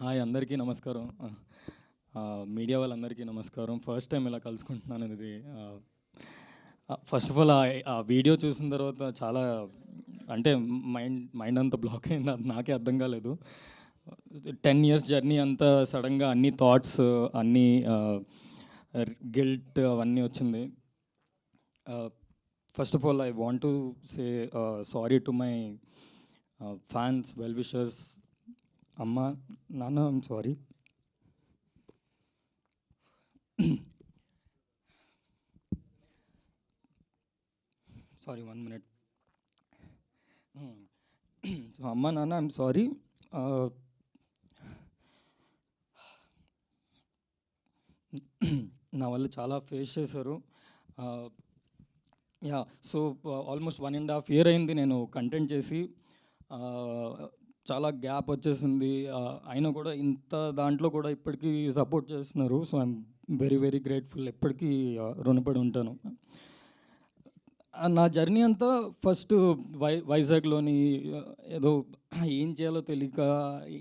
Hi అందరికీ నమస్కారం. Media వాళ్ళందరికీ నమస్కారం. ఫస్ట్ టైం ఇలా కలుసుకుంటున్నాను ఇది. ఫస్ట్ ఆఫ్ ఆల్ ఆ వీడియో చూసిన తర్వాత చాలా అంటే మైండ్ మైండ్ అంతా బ్లాక్ అయింది. అది నాకే అర్థం కాలేదు. టెన్ ఇయర్స్ జర్నీ అంతా సడన్గా అన్ని థాట్స్ అన్ని గిల్ట్ అవన్నీ వచ్చింది. First of all I want to say sorry to my fans well wishers అమ్మ నాన్న I'm sorry sorry one minute so అమ్మ నాన్న ఐమ్ సారీ నా వల్ల చాలా ఫేస్ చేశారు. Yeah so almost one and half year అయింది నేను కంటెంట్ చేసి. చాలా గ్యాప్ వచ్చేసింది. అయినా కూడా ఇంత దాంట్లో కూడా ఇప్పటికీ సపోర్ట్ చేస్తున్నారు. So I'm very very grateful. ఎప్పటికీ రుణపడి ఉంటాను. నా జర్నీ అంతా ఫస్ట్ వై వైజాగ్లోని ఏదో ఏం చేయాలో తెలియక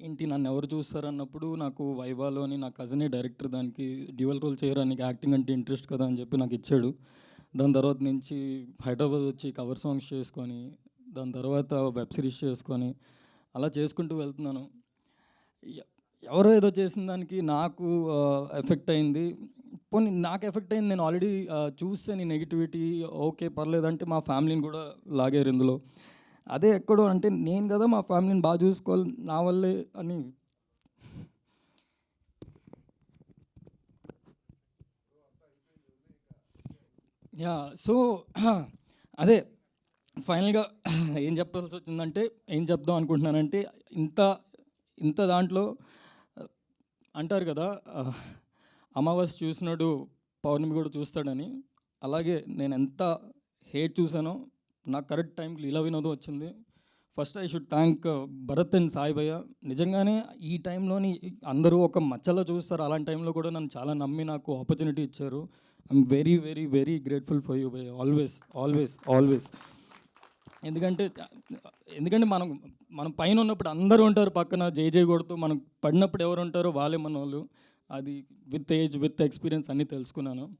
ఏంటి నన్ను ఎవరు చూస్తారు అన్నప్పుడు నాకు వైవాలోని నా కజినే డైరెక్టర్ దానికి డ్యూయల్ రోల్ చేయడానికి యాక్టింగ్ అంటే ఇంట్రెస్ట్ కదా అని చెప్పి నాకు ఇచ్చాడు. దాని తర్వాత నుంచి హైదరాబాద్ వచ్చి కవర్ సాంగ్స్ చేసుకొని దాని తర్వాత వెబ్ సిరీస్ చేసుకొని అలా చేసుకుంటూ వెళ్తున్నాను. ఎ- ఎవరో ఏదో చేసిన దానికి నాకు ఎఫెక్ట్ అయింది. పోనీ నాకు ఎఫెక్ట్ అయింది. నేను ఆల్రెడీ చూస్తే నెగిటివిటీ ఓకే పర్లేదంటే మా ఫ్యామిలీని కూడా లాగారు ఇందులో. అదే ఎక్కడో అంటే నేను కదా మా ఫ్యామిలీని బాగా చూసుకోవాలి నా వల్లే అని. యా సో అదే ఫైనల్గా ఏం చెప్పాల్సి వచ్చిందంటే ఏం చెప్దాం అనుకుంటున్నానంటే ఇంత ఇంత దాంట్లో అంటారు కదా అమావాస్య చూసినాడు పౌర్ణమి కూడా చూస్తాడని. అలాగే నేను ఎంత హేట్ చూసానో నా కరెక్ట్ టైంకి లీలా వినోదం వచ్చింది. First I should thank Bharat and సాయిభయ్య నిజంగానే ఈ టైంలోని అందరూ ఒక మచ్చలో చూస్తారు. అలాంటి టైంలో కూడా నన్ను చాలా నమ్మి నాకు ఆపర్చునిటీ ఇచ్చారు. I'm very very very grateful for you భయ్య ఆల్వేస్ ఆల్వేస్ ఆల్వేస్ ఎందుకంటే ఎందుకంటే మనం మనం పైన ఉన్నప్పుడు అందరూ ఉంటారు పక్కన జై కొడుతూ మనం పడినప్పుడు ఎవరు ఉంటారో వాళ్ళే మన వాళ్ళు అది విత్ ఏజ్ విత్ ఎక్స్పీరియన్స్ అన్నీ తెలుసుకున్నాను.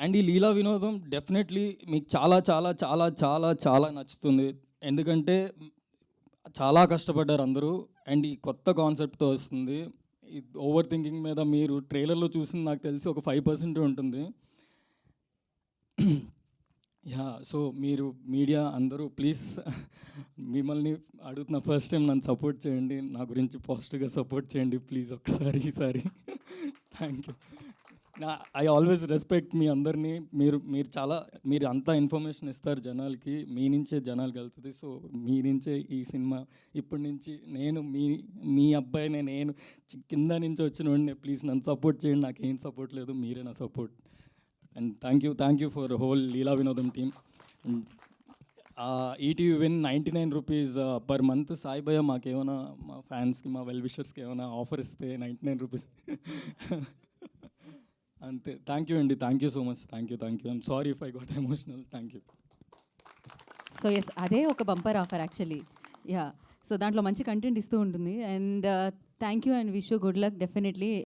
అండ్ ఈ లీలా వినోదం డెఫినెట్లీ మీకు చాలా చాలా చాలా చాలా చాలా నచ్చుతుంది. ఎందుకంటే చాలా కష్టపడ్డారు అందరూ. అండ్ ఈ కొత్త కాన్సెప్ట్తో వస్తుంది. ఈ ఓవర్ థింకింగ్ మీద మీరు ట్రైలర్లో చూసింది నాకు తెలిసి ఒక ఫైవ్ పర్సెంట్ ఉంటుంది. యా సో మీరు మీడియా అందరూ ప్లీజ్ మిమ్మల్ని అడుగుతున్న ఫస్ట్ టైం నన్ను సపోర్ట్ చేయండి నా గురించి పాజిటివ్గా సపోర్ట్ చేయండి ప్లీజ్ ఒకసారి ఈసారి థ్యాంక్ యూ నా ఐ ఆల్వేస్ రెస్పెక్ట్ మీ అందరినీ. మీరు మీరు చాలా మీరు అంతా ఇన్ఫర్మేషన్ ఇస్తారు జనాలకి మీ నుంచే జనాలకు వెళ్తుంది సో మీ నుంచే ఈ సినిమా ఇప్పటి నుంచి నేను మీ మీ అబ్బాయినే నేను కింద నుంచి వచ్చిన వాడిని ప్లీజ్ నన్ను సపోర్ట్ చేయండి. నాకు ఏం సపోర్ట్ లేదు మీరే నా support and thank you thank you for whole Leela Vinodham team ETV win ninety nine rupees per month సాయిబయ్య మాకేమైనా మా ఫ్యాన్స్కి మా వెల్ విషర్స్కి ఏమైనా ఆఫర్ ఇస్తే నైంటీ నైన్ రూపీస్ అంతే థ్యాంక్ యూ అండి thank you so much thank you thank you I'm sorry if I got emotional thank you so yes అదే ఒక bumper offer actually yeah so దాంట్లో మంచి కంటెంట్ ఇస్తూ ఉంటుంది. And thank you and wish you good luck definitely